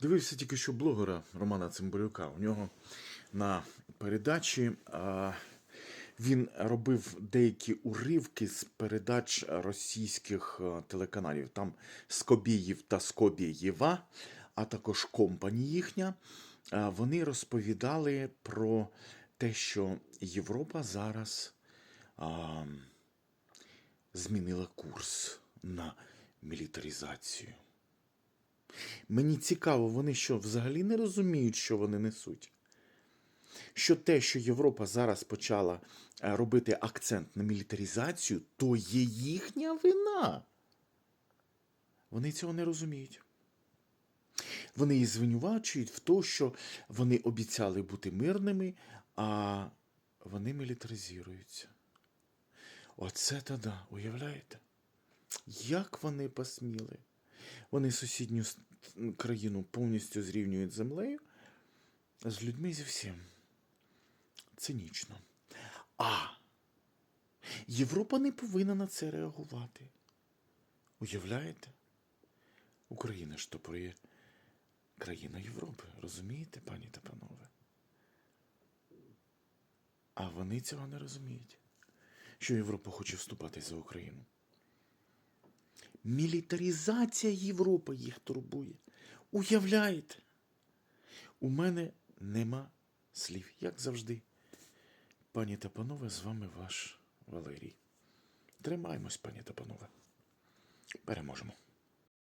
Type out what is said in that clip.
Дивився тільки що блогера Романа Цимбалюка. У нього на передачі а, він робив деякі уривки з передач російських а, телеканалів. Там Скобіїв та Скобієва, а також компані їхня. Вони розповідали про те, що Європа зараз а, змінила курс на мілітаризацію. Мені цікаво, вони що, взагалі не розуміють, що вони несуть? Що те, що Європа зараз почала е, робити акцент на мілітаризацію, то є їхня вина. Вони цього не розуміють. Вони її звинувачують в тому, що вони обіцяли бути мирними, а вони мілітаризуються. Оце то да, уявляєте? Як вони посміли? Вони сусідню країну повністю зрівнюють з землею, з людьми зі всім. Цинічно. А Європа не повинна на це реагувати. Уявляєте? Україна ж то є країна Європи, розумієте, пані та панове? А вони цього не розуміють, що Європа хоче вступати за Україну. Мілітаризація Європи їх турбує. Уявляєте? У мене нема слів, як завжди. Пані та панове, з вами ваш Валерій. Тримаємось, пані та панове. Переможемо.